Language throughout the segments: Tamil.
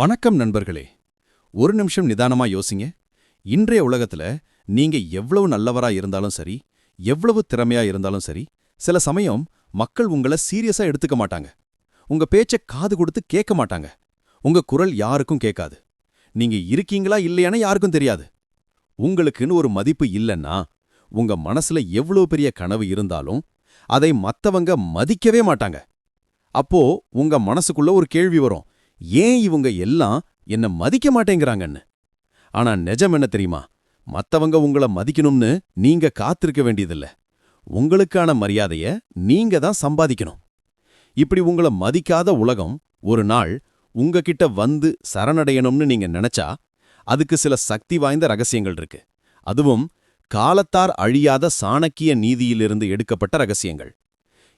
வணக்கம் நண்பர்களே. ஒரு நிமிஷம் நிதானமா யோசிங்க. இன்றைய உலகத்துல நீங்க எவ்வளவு நல்லவரா இருந்தாலும் சரி எவ்வளவு திறமையா இருந்தாலும் சரி சில சமயம் மக்கள் உங்கள சீரியஸா எடுத்துக்க மாட்டாங்க. உங்க பேச்ச காது கொடுத்து கேட்க மாட்டாங்க. உங்க குரல் யாருக்கும் கேட்காது. நீங்க இருக்கீங்களா இல்லையான்னு யாருக்கும் தெரியாது. உங்களுக்குன்னு ஒரு மதிப்பு இல்லைன்னா உங்க மனசுல எவ்வளவு பெரிய கனவு இருந்தாலும் அதை மத்தவங்க மதிக்கவே மாட்டாங்க. அப்போ உங்க மனசுக்குள்ள ஒரு கேள்வி வரும். ஏன் இவங்க எல்லாம் என்ன மதிக்க மாட்டேங்கிறாங்கன்னு? ஆனா நிஜம் என்ன தெரியுமா? மத்தவங்க உங்கள மதிக்கணும்னு நீங்க காத்திருக்க வேண்டியதில்ல. உங்களுக்கான மரியாதைய நீங்க தான் சம்பாதிக்கணும். இப்படி உங்கள மதிக்காத உலகம் ஒரு நாள் உங்ககிட்ட வந்து சரணடையணும்னு நீங்க நினைச்சா அதுக்கு சில சக்தி வாய்ந்த ரகசியங்கள் இருக்கு. அதுவும் காலத்தார் அழியாத சாணக்கிய நீதியிலிருந்து எடுக்கப்பட்ட ரகசியங்கள்.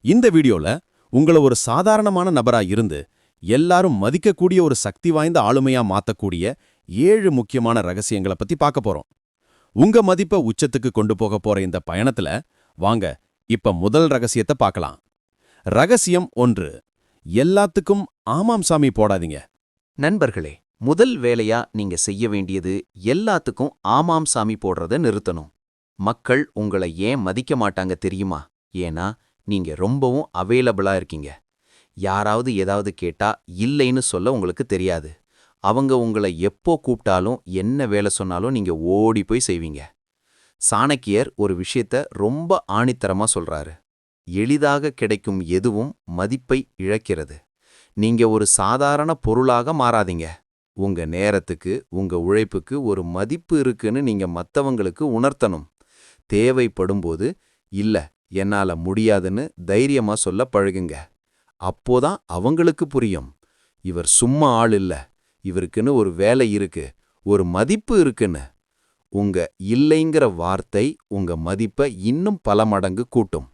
இந்த வீடியோல உங்கள ஒரு சாதாரணமான நபரா இருந்து எல்லாரும் மதிக்கக்கூடிய ஒரு சக்தி வாய்ந்த ஆளுமையா மாத்தக்கூடிய ஏழு முக்கியமான ரகசியங்களை பத்தி பார்க்க போறோம். உங்க மதிப்ப உச்சத்துக்கு கொண்டு போக போற இந்த பயணத்துல வாங்க இப்ப முதல் ரகசியத்தை பார்க்கலாம் ரகசியம் ஒன்று எல்லாத்துக்கும் ஆமாம் சாமி போடாதீங்க. நண்பர்களே முதல் வேலையா நீங்க செய்ய வேண்டியது எல்லாத்துக்கும் ஆமாம் சாமி போடுறத நிறுத்தணும். மக்கள் உங்களை ஏன் மதிக்க மாட்டாங்க தெரியுமா? ஏன்னா நீங்க ரொம்பவும் அவைலபிளா இருக்கீங்க. யாராவது ஏதாவது கேட்டா இல்லைன்னு சொல்ல உங்களுக்கு தெரியாது. அவங்க உங்களை எப்போ கூப்பிட்டாலும் என்ன வேலை சொன்னாலும் நீங்க ஓடி போய் செய்வீங்க. சாணக்கியர் ஒரு விஷயத்த ரொம்ப ஆணித்தரமா சொல்றாரு. எளிதாக கிடைக்கும் எதுவும் மதிப்பை இழக்கிறது. நீங்க ஒரு சாதாரண பொருளாக மாறாதீங்க. உங்க நேரத்துக்கு உங்க உழைப்புக்கு ஒரு மதிப்பு இருக்குன்னு நீங்க மற்றவங்களுக்கு உணர்த்தணும். தேவைப்படும்போது இல்ல என்னால முடியாதுன்னு தைரியமா சொல்ல பழகுங்க. அப்போதான் அவங்களுக்கு புரியும். இவர் சும்மா ஆள் இல்ல. இவருக்குன்னு ஒரு வேலை இருக்கு. ஒரு மதிப்பு இருக்குன்னு. உங்க இல்லைங்கிற வார்த்தை உங்க மதிப்பை இன்னும் பல மடங்கு கூட்டும்.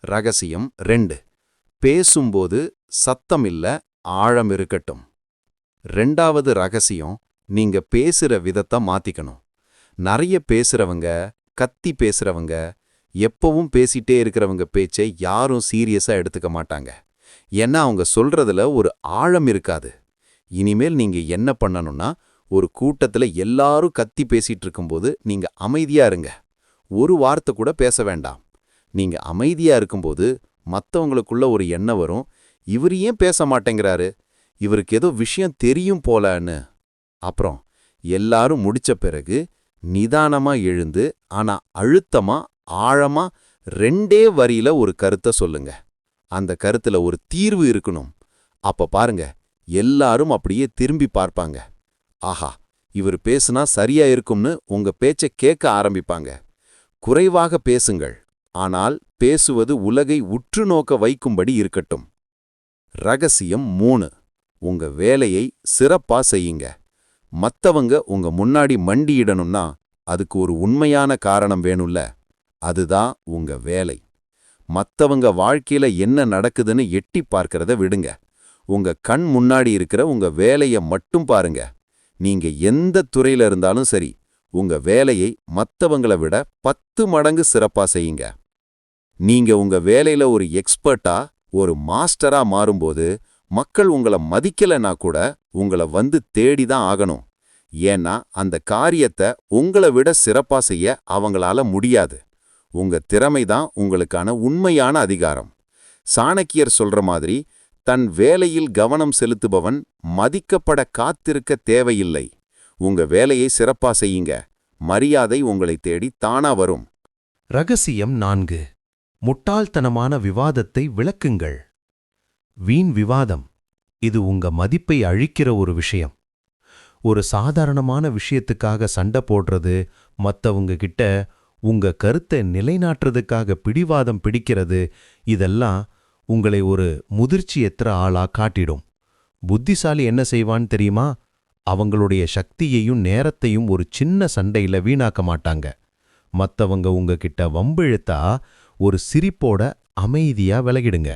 ரகசியம் ரெண்டு. பேசும்போது சத்தம் இல்ல ஆழம் இருக்கட்டும். ரெண்டாவது ரகசியம் நீங்க பேசுற விதத்தை மாத்திக்கணும். நிறைய பேசுறவங்க கத்தி பேசுறவங்க எப்பவும் பேசிட்டே இருக்கிறவங்க பேச்சை யாரும் சீரியஸா எடுத்துக்க மாட்டாங்க. ஏன்னா அவங்க சொல்றதுல ஒரு ஆழம் இருக்காது. இனிமேல் நீங்க என்ன பண்ணணும்னா ஒரு கூட்டத்துல எல்லாரும் கத்தி பேசிட்டு இருக்கும்போது நீங்க அமைதியா இருங்க. ஒரு வார்த்தை கூட பேச வேண்டாம். நீங்க அமைதியா இருக்கும்போது மத்தவங்களுக்குள்ள ஒரு எண்ணம் வரும். இவர் ஏன் பேச மாட்டேங்கிறாரு? இவருக்கு ஏதோ விஷயம் தெரியும் போலன்னு. அப்புறம் எல்லாரும் முடிச்ச பிறகு நிதானமா எழுந்து ஆனா அழுத்தமா ஆழமா ரெண்டே வரியில ஒரு கருத்தை சொல்லுங்க. அந்த கருத்துல ஒரு தீர்வு இருக்கணும். அப்ப பாருங்க எல்லாரும் அப்படியே திரும்பி பார்ப்பாங்க. ஆஹா இவர் பேசுனா சரியா இருக்கும்னு உங்க பேச்சை கேட்க ஆரம்பிப்பாங்க. குறைவாக பேசுங்கள் ஆனால் பேசுவது உலகை உற்று நோக்க வைக்கும்படி இருக்கட்டும். ரகசியம் மூணு உங்க வேலையை சிறப்பா செய்யுங்க. மத்தவங்க உங்க முன்னாடி மண்டியிடணும்னா அதுக்கு ஒரு உண்மையான காரணம் வேணும்ல அதுதான் உங்க வேலை. மத்தவங்க வாழ்க்கையில என்ன நடக்குதுன்னு எட்டி பார்க்கறத விடுங்க. உங்க கண் முன்னாடி இருக்கிற உங்க வேலைய மட்டும் பாருங்க. நீங்க எந்த துறையில இருந்தாலும் சரி உங்க வேலையை மத்தவங்கள விட பத்து மடங்கு சிறப்பா செய்யுங்க. நீங்க உங்க வேலையில ஒரு எக்ஸ்பர்ட்டா ஒரு மாஸ்டரா மாறும்போது மக்கள் உங்களை மதிக்கலனா கூட உங்களை வந்து தேடி தான் ஆகணும். ஏன்னா அந்த காரியத்தை உங்களை விட சிறப்பா செய்ய அவங்களால முடியாது. உங்க திறமை தான் உங்களுக்கான உண்மையான அதிகாரம். சாணக்கியர் சொல்ற மாதிரி தன் வேலையில் கவனம் செலுத்துபவன் மதிக்கப்பட காத்திருக்க தேவையில்லை. உங்க வேலையை சிறப்பா செய்யுங்க. மரியாதை உங்களை தேடி தானா வரும். ரகசியம் நான்கு. முட்டாள்தனமான விவாதத்தை விளக்குங்கள். வீண் விவாதம். இது உங்க மதிப்பை அழிக்கிற ஒரு விஷயம். ஒரு சாதாரணமான விஷயத்துக்காக சண்டை போடுறது மற்றவங்க கிட்ட உங்க கருத்தை நிலைநாட்டுறதுக்காக பிடிவாதம் பிடிக்கிறது இதெல்லாம் உங்களை ஒரு முதிர்ச்சியற்ற ஆளா காட்டிடும். புத்திசாலி என்ன செய்வான்னு தெரியுமா? அவங்களுடைய சக்தியையும் நேரத்தையும் ஒரு சின்ன சண்டையில வீணாக்க மாட்டாங்க. மத்தவங்க உங்ககிட்ட வம்பிழுத்தா ஒரு சிரிப்போட அமைதியா விலகிடுங்க.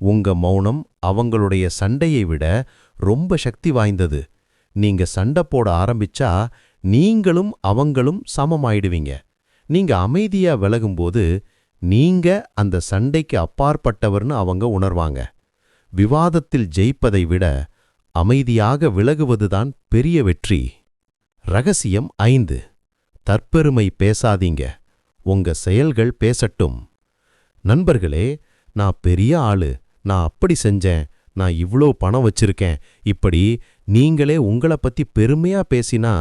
உங்க மௌனம் அவங்களுடைய சண்டையை விட ரொம்ப சக்தி வாய்ந்தது. நீங்க சண்டை போட ஆரம்பிச்சா நீங்களும் அவங்களும் சமமாயிடுவீங்க. நீங்க அமைதியா விலகும்போது நீங்க அந்த சண்டைக்கு அப்பாற்பட்டவர்னு அவங்க உணர்வாங்க. விவாதத்தில் ஜெயிப்பதை விட அமைதியாக விலகுவதுதான் பெரிய வெற்றி. ரகசியம் ஐந்து. தற்பெருமை பேசாதீங்க. உங்க செயல்கள் பேசட்டும். நண்பர்களே நான் பெரிய ஆளு. நான் அப்படி செஞ்சேன். நான் இவ்ளோ பணம் வச்சிருக்கேன். இப்படி நீங்களே உங்கள பத்தி பெருமையா பேசினா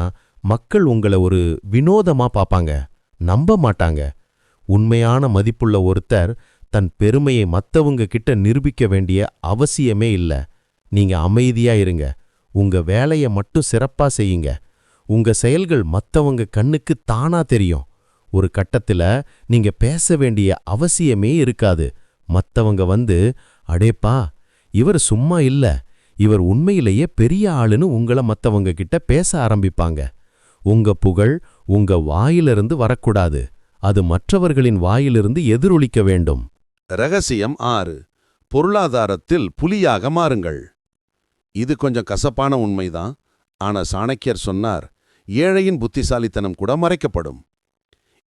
மக்கள் உங்கள ஒரு வினோதமா பார்ப்பாங்க நம்ப மாட்டாங்க உண்மையான மதிப்புள்ள ஒருத்தர் தன் பெருமையை மத்தவங்க கிட்ட நிரூபிக்க வேண்டிய அவசியமே இல்ல. நீங்க அமைதியா இருங்க. உங்க வேலையை மட்டும் சிறப்பா செய்யுங்க. உங்க செயல்கள் மத்தவங்க கண்ணுக்கு தானா தெரியும். ஒரு கட்டத்துல நீங்க பேச வேண்டிய அவசியமே இருக்காது. மத்தவங்க வந்து அடேப்பா இவர் சும்மா இல்ல. இவர் உண்மையிலேயே பெரிய ஆளுன்னு உங்களை மத்தவங்க கிட்ட பேச ஆரம்பிப்பாங்க. உங்க புகழ் உங்க வாயிலிருந்து வரக்கூடாது. அது மற்றவர்களின் வாயிலிருந்து எதிரொலிக்க வேண்டும். ரகசியம் ஆறு. பொருளாதாரத்தில் புலியாக மாறுங்கள். இது கொஞ்சம் கசப்பான உண்மைதான். ஆனா சாணக்கியர் சொன்னார் ஏழையின் புத்திசாலித்தனம் கூட மறைக்கப்படும்.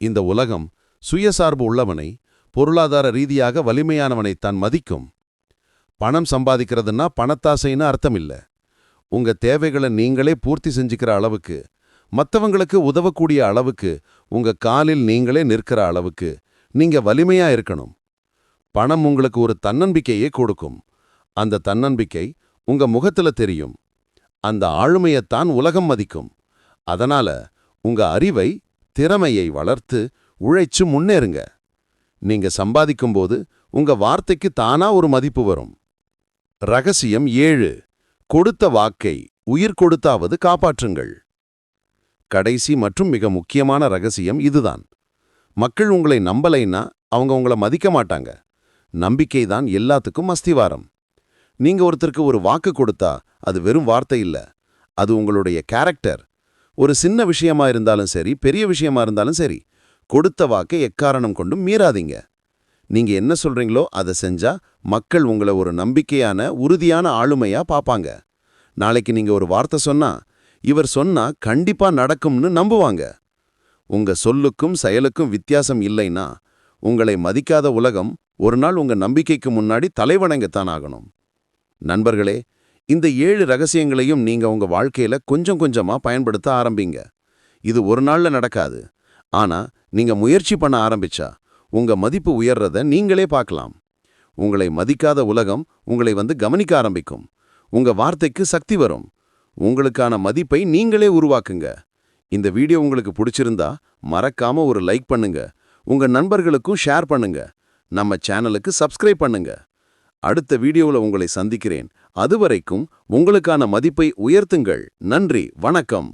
இந்த உலகம் சுயசார்பு உள்ளவனை பொருளாதார ரீதியாக வலிமையானவனை தான் மதிக்கும். பணம் சம்பாதிக்கிறதுன்னா பணத்தாசைன்னு அர்த்தமில்லை. உங்க தேவைகளை நீங்களே பூர்த்தி செஞ்சுக்கிற அளவுக்கு மத்தவங்களுக்கு உதவக்கூடிய அளவுக்கு உங்க காலில் நீங்களே நிற்கிற அளவுக்கு நீங்க வலிமையா இருக்கணும். பணம் உங்களுக்கு ஒரு தன்னம்பிக்கையே கொடுக்கும். அந்த தன்னம்பிக்கை உங்க முகத்துல தெரியும். அந்த ஆளுமையத்தான் உலகம் மதிக்கும். அதனால உங்க அறிவை திறமையை வளர்த்து உழைச்சு முன்னேறுங்க. நீங்க சம்பாதிக்கும்போது உங்க வார்த்தைக்கு தானா ஒரு மதிப்பு வரும். ரகசியம் ஏழு. கொடுத்த வாக்கை உயிர் கொடுத்தாவது காப்பாற்றுங்கள். கடைசி மற்றும் மிக முக்கியமான ரகசியம் இதுதான். மக்கள் உங்களை நம்பலைன்னா அவங்க உங்களை மதிக்க மாட்டாங்க. நம்பிக்கை தான் எல்லாத்துக்கும் அஸ்திவாரம். நீங்க ஒருத்தருக்கு ஒரு வாக்கு கொடுத்தா அது வெறும் வார்த்தை இல்ல. அது உங்களுடைய கேரக்டர். ஒரு சின்ன விஷயமா இருந்தாலும் சரி பெரிய விஷயமா இருந்தாலும் சரி கொடுத்த வாக்கை எக்காரணம் கொண்டும் மீறாதீங்க. நீங்க என்ன சொல்றீங்களோ அதை செஞ்சா மக்கள் உங்களை ஒரு நம்பிக்கையான உறுதியான ஆளுமையா பாப்பாங்க நாளைக்கு நீங்க ஒரு வார்த்தை சொன்னா இவர் சொன்னா கண்டிப்பா நடக்கும்னு நம்புவாங்க. உங்க சொல்லுக்கும் செயலுக்கும் வித்தியாசம் இல்லைன்னா உங்களை மதிக்காத உலகம் ஒரு நாள் உங்க நம்பிக்கைக்கு முன்னாடி தலைவணங்கத்தான் ஆகணும். நண்பர்களே இந்த ஏழு ரகசியங்களையும் நீங்க உங்க வாழ்க்கையில கொஞ்சம் கொஞ்சமா பயன்படுத்த ஆரம்பிங்க. இது ஒரு நாள்ல நடக்காது. ஆனா நீங்க முயற்சி பண்ண ஆரம்பிச்சா உங்க மதிப்பு உயர்றத நீங்களே பார்க்கலாம். உங்களை மதிக்காத உலகம் உங்களை வந்து கவனிக்க ஆரம்பிக்கும். உங்க வார்த்தைக்கு சக்தி வரும். உங்களுக்கான மதிப்பை நீங்களே உருவாக்குங்க. இந்த வீடியோ உங்களுக்கு பிடிச்சிருந்தா மறக்காம ஒரு லைக் பண்ணுங்க. உங்க நண்பர்களுக்கும் ஷேர் பண்ணுங்க. நம்ம சேனலுக்கு சப்ஸ்கிரைப் பண்ணுங்க. அடுத்த வீடியோவில் உங்களை சந்திக்கிறேன். அதுவரைக்கும் உங்களுக்கான மதிப்பை உயர்த்துங்கள். நன்றி. வணக்கம்.